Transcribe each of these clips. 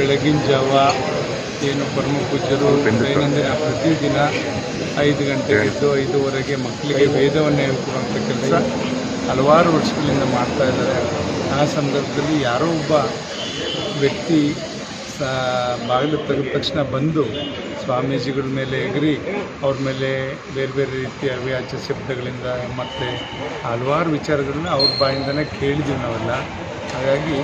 ಬೆಳಗಿನ ಜಾವ ಏನು ಪರಮ ಪೂಜ್ಯರು ದೈನಂದಿನ ಪ್ರತಿದಿನ ಐದು ಗಂಟೆ ಎದ್ದು ಐದುವರೆಗೆ ಮಕ್ಕಳಿಗೆ ವೇದವನ್ನು ಹೇಳ್ಕೊಡುವಂಥ ಕೆಲಸ ಹಲವಾರು ವರ್ಷಗಳಿಂದ ಮಾಡ್ತಾ ಇದ್ದಾರೆ. ಆ ಸಂದರ್ಭದಲ್ಲಿ ಯಾರೋ ಒಬ್ಬ ವ್ಯಕ್ತಿ ಬಾಗಿಲು ತೆಗೆದ ತಕ್ಷಣ ಬಂದು ಸ್ವಾಮೀಜಿಗಳ ಮೇಲೆ ಎಗರಿ ಅವ್ರ ಮೇಲೆ ಬೇರೆ ಬೇರೆ ರೀತಿಯ ಅವ್ಯಾಚ ಶಬ್ದಗಳಿಂದ ಮತ್ತು ಹಲವಾರು ವಿಚಾರಗಳನ್ನ ಅವ್ರ ಬಾಯಿಂದನೇ ಕೇಳಿದ್ದೀವಿ ನಾವೆಲ್ಲ. ಹಾಗಾಗಿ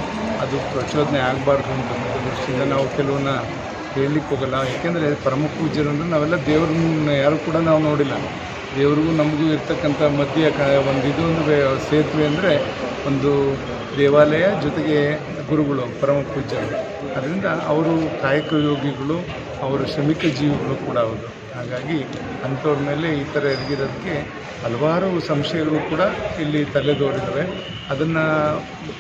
ಅದು ಪ್ರಚೋದನೆ ಆಗಬಾರ್ದು ಅಂತ ದೃಷ್ಟಿಯಿಂದ ನಾವು ಕೆಲವನ್ನ ಹೇಳಲಿಕ್ಕೆ ಹೋಗಲ್ಲ. ಯಾಕೆಂದರೆ ಪರಮ ಪೂಜ್ಯರು ಅಂದರೆ ನಾವೆಲ್ಲ ದೇವ್ರನ್ನ ಯಾರು ಕೂಡ ನಾವು ನೋಡಿಲ್ಲ. ದೇವ್ರಿಗೂ ನಮಗೂ ಇರ್ತಕ್ಕಂಥ ಮಧ್ಯ ಕ ಒಂದು ಇದೊಂದು ಸೇತುವೆ ಅಂದರೆ ಒಂದು ದೇವಾಲಯ ಜೊತೆಗೆ ಗುರುಗಳು, ಪರಮ ಪೂಜ್ಯರು. ಅದರಿಂದ ಅವರು ಕಾಯಕ ಯೋಗಿಗಳು ಅವರು ಶ್ರಮಿಕ ಜೀವಿಗಳು ಕೂಡ ಹೌದು. ಹಾಗಾಗಿ ಅಂಥವ್ರ ಮೇಲೆ ಈ ಥರ ಎರಗಿರೋದಕ್ಕೆ ಹಲವಾರು ಸಂಶಯಗಳು ಕೂಡ ಇಲ್ಲಿ ತಲೆದೋರಿದ್ದಾವೆ. ಅದನ್ನು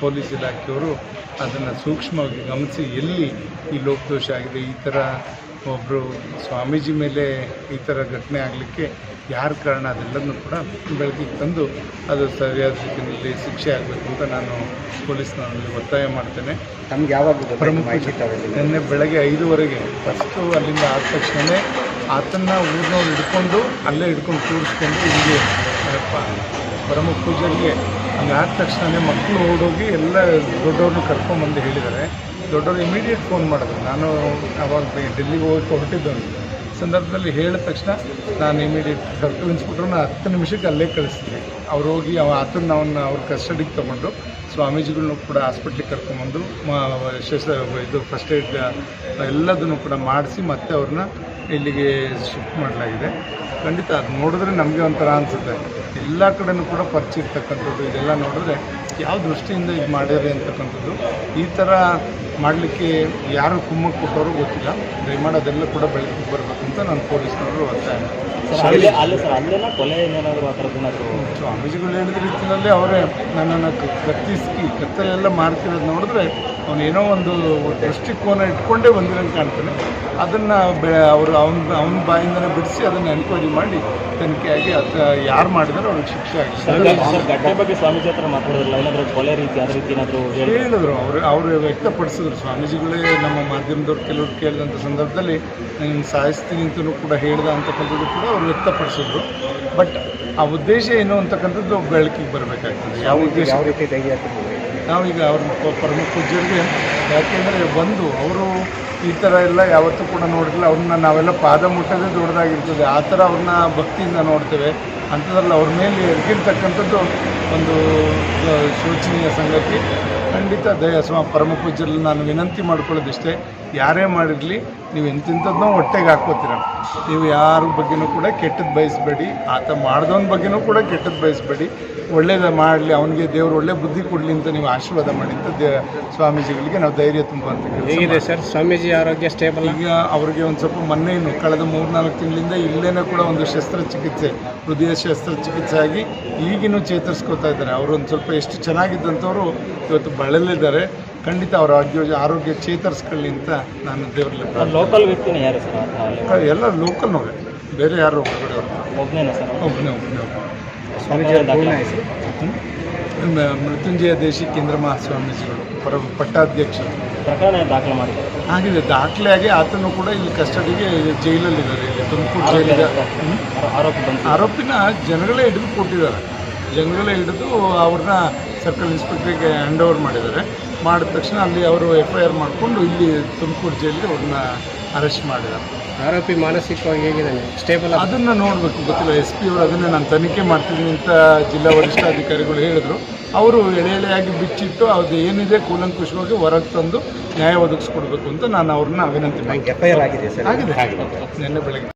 ಪೊಲೀಸ್ ಇಲಾಖೆಯವರು ಅದನ್ನು ಸೂಕ್ಷ್ಮವಾಗಿ ಗಮನಿಸಿ ಎಲ್ಲಿ ಈ ಲೋಪದೋಷ ಆಗಿದೆ, ಈ ಥರ ಒಬ್ಬರು ಸ್ವಾಮೀಜಿ ಮೇಲೆ ಈ ಥರ ಘಟನೆ ಆಗಲಿಕ್ಕೆ ಯಾರು ಕಾರಣ? ಅದೆಲ್ಲದನ್ನು ಕೂಡ ಬೆಳಕಿಗೆ ತಂದು ಅದು ಸರಿಯಾದ ರೀತಿಯಲ್ಲಿ ಶಿಕ್ಷೆ ಆಗಬೇಕು ಅಂತ ನಾನು ಪೊಲೀಸ್ನವರಲ್ಲಿ ಒತ್ತಾಯ ಮಾಡ್ತೇನೆ. ನಮ್ಗೆ ಯಾವಾಗ ಪ್ರಮುಖ ನಿನ್ನೆ ಬೆಳಗ್ಗೆ ಐದುವರೆಗೆ. ಫಸ್ಟು ಅಲ್ಲಿಂದ ಆದ ತಕ್ಷಣವೇ ಆತನ್ನ ಊರಿನವ್ರು ಹಿಡ್ಕೊಂಡು ಅಲ್ಲೇ ಹಿಡ್ಕೊಂಡು ಕೂರಿಸ್ಕೊಂಡು ಅಪ್ಪ ಪರಮ ಪೂಜೆಗೆ ಹಂಗೆ ಆದ ತಕ್ಷಣವೇ ಮಕ್ಕಳು ಓಡೋಗಿ ಎಲ್ಲ ದೊಡ್ಡವ್ರನ್ನ ಕರ್ಕೊಂಬಂದು ಹೇಳಿದ್ದಾರೆ. ದೊಡ್ಡವರು ಇಮಿಡಿಯೇಟ್ ಫೋನ್ ಮಾಡಿದ್ರು. ನಾನು ಅವಾಗ ಡೆಲ್ಲಿಗೆ ಹೋಗಿ ಹೊರಟಿದ್ದವನು ಸಂದರ್ಭದಲ್ಲಿ ಹೇಳಿದ ತಕ್ಷಣ ನಾನು ಇಮಿಡಿಯೇಟ್ ಸರ್ಕಲ್ ಇನ್ಸ್ಪೆಕ್ಟ್ರನ್ನ ಹತ್ತು ನಿಮಿಷಕ್ಕೆ ಅಲ್ಲೇ ಕಳಿಸ್ತೀನಿ. ಅವ್ರು ಹೋಗಿ ಅವ ಆತನ ಅವನ್ನ ಅವ್ರ ಕಸ್ಟಡಿಗೆ ತೊಗೊಂಡು ಸ್ವಾಮೀಜಿಗಳನ್ನೂ ಕೂಡ ಹಾಸ್ಪಿಟ್ಲಿಗೆ ಕರ್ಕೊಂಬಂದು ಶಸ್ತ್ರ ಇದು ಫಸ್ಟ್ ಏಡ್ ಎಲ್ಲದನ್ನು ಕೂಡ ಮಾಡಿಸಿ ಮತ್ತೆ ಅವ್ರನ್ನ ಇಲ್ಲಿಗೆ ಶಿಫ್ಟ್ ಮಾಡಲಾಗಿದೆ. ಖಂಡಿತ ಅದು ನೋಡಿದ್ರೆ ನಮಗೆ ಒಂಥರ ಅನಿಸುತ್ತೆ. ಎಲ್ಲ ಕಡೆಯೂ ಕೂಡ ಪರಿಚಯ ಇರ್ತಕ್ಕಂಥದ್ದು ಇದೆಲ್ಲ ನೋಡಿದ್ರೆ ಯಾವ ದೃಷ್ಟಿಯಿಂದ ಇದು ಮಾಡ್ಯಾರೆ ಅಂತಕ್ಕಂಥದ್ದು ಈ ಥರ ಮಾಡಲಿಕ್ಕೆ ಯಾರು ಕುಮ್ಮಕ್ಕೆ ಕೊಟ್ಟವರು ಗೊತ್ತಿಲ್ಲ. ದಯಮಾಡಿ ಅದೆಲ್ಲ ಕೂಡ ಬೆಳಕಿಗೆ ಬರಬೇಕು ಅಂತ ನಾನು ಪೊಲೀಸ್ನವರು ಒತ್ತಾಯ ಸ್ವಾಮೀಜಿಗಳು ಹೇಳಿದ ರೀತಿಯಲ್ಲಿ ಅವರೇ ನನ್ನನ್ನು ಕ- ಕತ್ತಿಸಿ ಕತ್ತಲೆಲ್ಲ ಮಾಡ್ತಿರೋದು ನೋಡಿದ್ರೆ ಅವನೇನೋ ಒಂದು ದೃಷ್ಟಿಕೋನ ಇಟ್ಕೊಂಡೇ ಬಂದಿರಂಗೆ ಕಾಣ್ತಾನೆ ಅದನ್ನು ಬೆ ಅವರು ಅವನ ಅವನ ಬಾಯಿಂದನೇ ಬಿಡಿಸಿ ಅದನ್ನು ಎನ್ಕ್ವೈರಿ ಮಾಡಿ ತನಿಖೆಯಾಗಿ ಅದು ಯಾರು ಮಾಡಿದಾರೋ ಅವ್ರಿಗೆ ಶಿಕ್ಷೆ ಆಗಿ. ಬಗ್ಗೆ ಸ್ವಾಮೀಜಿ ಹತ್ರ ಮಾತಾಡೋದಿಲ್ಲ. ಏನಾದರೂ ಕೊಲೆ ರೀತಿ ಅದೇ ರೀತಿ ಏನಾದರೂ ಹೇಳಿ ಹೇಳಿದ್ರು ಅವರು ಅವರು ವ್ಯಕ್ತಪಡಿಸಿದ್ರು. ಸ್ವಾಮೀಜಿಗಳೇ ನಮ್ಮ ಮಾಧ್ಯಮದವ್ರು ಕೆಲವರು ಕೇಳಿದಂಥ ಸಂದರ್ಭದಲ್ಲಿ ನಾನು ಸಾಯಿಸ್ತೀನಿ ಅಂತಲೂ ಕೂಡ ಹೇಳ್ದ ಅಂತಕ್ಕಂಥದ್ದು ಕೂಡ ಅವ್ರು ವ್ಯಕ್ತಪಡಿಸಿದ್ರು. ಬಟ್ ಆ ಉದ್ದೇಶ ಏನು ಅಂತಕ್ಕಂಥದ್ದು ಬೆಳಕಿಗೆ ಬರಬೇಕಾಗ್ತದೆ. ಯಾವ ಉದ್ದೇಶ? ಯಾವ ರೀತಿ? ನಾವೀಗ ಅವ್ರ ಪ್ರಮುಖ ಪರಮ ಪೂಜ್ಯರಿಗೆ ಯಾಕೆಂದರೆ ಬಂದು ಅವರು ಈ ಥರ ಎಲ್ಲ ಯಾವತ್ತೂ ಕೂಡ ನೋಡಿರಲಿಲ್ಲ ಅವ್ರನ್ನ ನಾವೆಲ್ಲ ಪಾದ ಮುಟ್ಟೋದೇ ದೊಡ್ಡದಾಗಿರ್ತದೆ. ಆ ಥರ ಅವ್ರನ್ನ ಭಕ್ತಿಯಿಂದ ನೋಡ್ತೇವೆ. ಅಂಥದ್ರಲ್ಲಿ ಅವ್ರ ಮೇಲೆ ಎರ್ಗಿರ್ತಕ್ಕಂಥದ್ದು ಒಂದು ಶೋಚನೀಯ ಸಂಗತಿ. ಖಂಡಿತ ದಯ ಸ್ವ ಪರಮ ಪೂಜ್ಯರಲ್ಲಿ ನಾನು ವಿನಂತಿ ಮಾಡ್ಕೊಳ್ಳೋದಿಷ್ಟೇ. ಯಾರೇ ಮಾಡಿರಲಿ ನೀವು ಎಂತೆಂಥದ್ದನ್ನೋ ಹೊಟ್ಟೆಗೆ ಹಾಕ್ಕೋತೀರ. ನೀವು ಯಾರ ಬಗ್ಗೆನೂ ಕೂಡ ಕೆಟ್ಟದ್ದು ಬಯಸಬೇಡಿ. ಆತ ಮಾಡ್ದವನ ಬಗ್ಗೆನೂ ಕೂಡ ಕೆಟ್ಟದ್ದು ಬಯಸಬೇಡಿ. ಒಳ್ಳೇದು ಮಾಡಲಿ ಅವನಿಗೆ ದೇವರು ಒಳ್ಳೆ ಬುದ್ಧಿ ಕೊಡಲಿ ಅಂತ ನೀವು ಆಶೀರ್ವಾದ ಮಾಡಿ ಅಂತ ದೇ ಸ್ವಾಮೀಜಿಗಳಿಗೆ ನಾವು ಧೈರ್ಯ ತುಂಬುವಂಥ ಸರ್? ಸ್ವಾಮೀಜಿ ಆರೋಗ್ಯ ಸ್ಟೇಬಲ್ ಈಗ ಅವರಿಗೆ ಒಂದು ಸ್ವಲ್ಪ ಮೊನ್ನೆ ಇನ್ನು ಕಳೆದ ಮೂರ್ನಾಲ್ಕು ತಿಂಗಳಿಂದ ಇಲ್ಲೇನೂ ಕೂಡ ಒಂದು ಶಸ್ತ್ರಚಿಕಿತ್ಸೆ ಹೃದಯ ಶಸ್ತ್ರಚಿಕಿತ್ಸೆ ಆಗಿ ಈಗಿನೂ ಚೇತರಿಸ್ಕೋತಾ ಇದ್ದಾರೆ. ಅವರು ಒಂದು ಸ್ವಲ್ಪ ಎಷ್ಟು ಚೆನ್ನಾಗಿದ್ದಂಥವ್ರು ಇವತ್ತು ಬಳಲಿದ್ದಾರೆ ಖಂಡಿತ ಅವರ ಆರೋಗ್ಯ ಆರೋಗ್ಯ ಚೇತರಿಸ್ಕೊಳ್ಳಿ ಅಂತ ನಾನು ದೇವರಲ್ಲಿ ಲೋಕಲ್ ವ್ಯಕ್ತಿನೇ ಯಾರು ಸರ್ ಎಲ್ಲ ಲೋಕಲ್ ನೋವೆ ಬೇರೆ ಯಾರು ಹೊರಗಡೆ ಒಬ್ಬನೇ ಒಬ್ಬನೇ ಒಬ್ಬ ಮೃತ್ಯುಂಜಯ ದೇಶಿ ಕೇಂದ್ರ ಮಹಾಸ್ವಾಮೀಜಿಗಳು ಪರ ಪಟ್ಟಾಧ್ಯಕ್ಷರು ಪ್ರಕರಣ ದಾಖಲೆ ಮಾಡಿದ್ದಾರೆ. ಆಗಿದೆ ದಾಖಲೆ ಆಗಿ ಆತನು ಕೂಡ ಇಲ್ಲಿ ಕಸ್ಟಡಿಗೆ ಜೈಲಲ್ಲಿದ್ದಾರೆ. ಇಲ್ಲಿ ತುಮಕೂರು ಜೈಲಿಗೆ. ಬಂದು ಆರೋಪಿನ ಜನಗಳೇ ಹಿಡಿದು ಕೊಟ್ಟಿದ್ದಾರೆ. ಜನಗಳೇ ಹಿಡಿದು ಅವ್ರನ್ನ ಸರ್ಕಲ್ ಇನ್ಸ್ಪೆಕ್ಟ್ರಿಗೆ ಹ್ಯಾಂಡ್ ಓವರ್ ಮಾಡಿದ್ದಾರೆ. ಮಾಡಿದ ತಕ್ಷಣ ಅಲ್ಲಿ ಅವರು ಎಫ್ ಐ ಆರ್ ಮಾಡಿಕೊಂಡು ಇಲ್ಲಿ ತುಮಕೂರು ಜೈಲಿಗೆ ಅವ್ರನ್ನ ಅರೆಸ್ಟ್ ಮಾಡಿದ್ದಾರೆ. ಆರೋಪಿ ಮಾನಸಿಕವಾಗಿ ಹೇಗಿದ್ದಾನೆ? ಸ್ಟೇಬಲ್ ಅದನ್ನು ನೋಡಬೇಕು ಗೊತ್ತಿಲ್ಲ. ಎಸ್ ಪಿ ಅವರು ಅದನ್ನೇ ನಾನು ತನಿಖೆ ಮಾಡ್ತೀನಿ ಅಂತ ಜಿಲ್ಲಾ ವರಿಷ್ಠಾಧಿಕಾರಿಗಳು ಹೇಳಿದರು. ಅವರು ಎಳೆ ಎಳೆಯಾಗಿ ಬಿಚ್ಚಿಟ್ಟು ಅದು ಏನಿದೆ ಕೂಲಂಕುಷವಾಗಿ ಹೊರಗೆ ತಂದು ನ್ಯಾಯ ಒದಗಿಸ್ಕೊಡ್ಬೇಕು ಅಂತ ನಾನು ಅವ್ರನ್ನ ವಿನಂತಿ ಎಫ್ ಐ ಆರ್ ಆಗಿದೆ ಸರ್. ಆಗಿದೆ. ನಿನ್ನೆ ಬೆಳಗ್ಗೆ.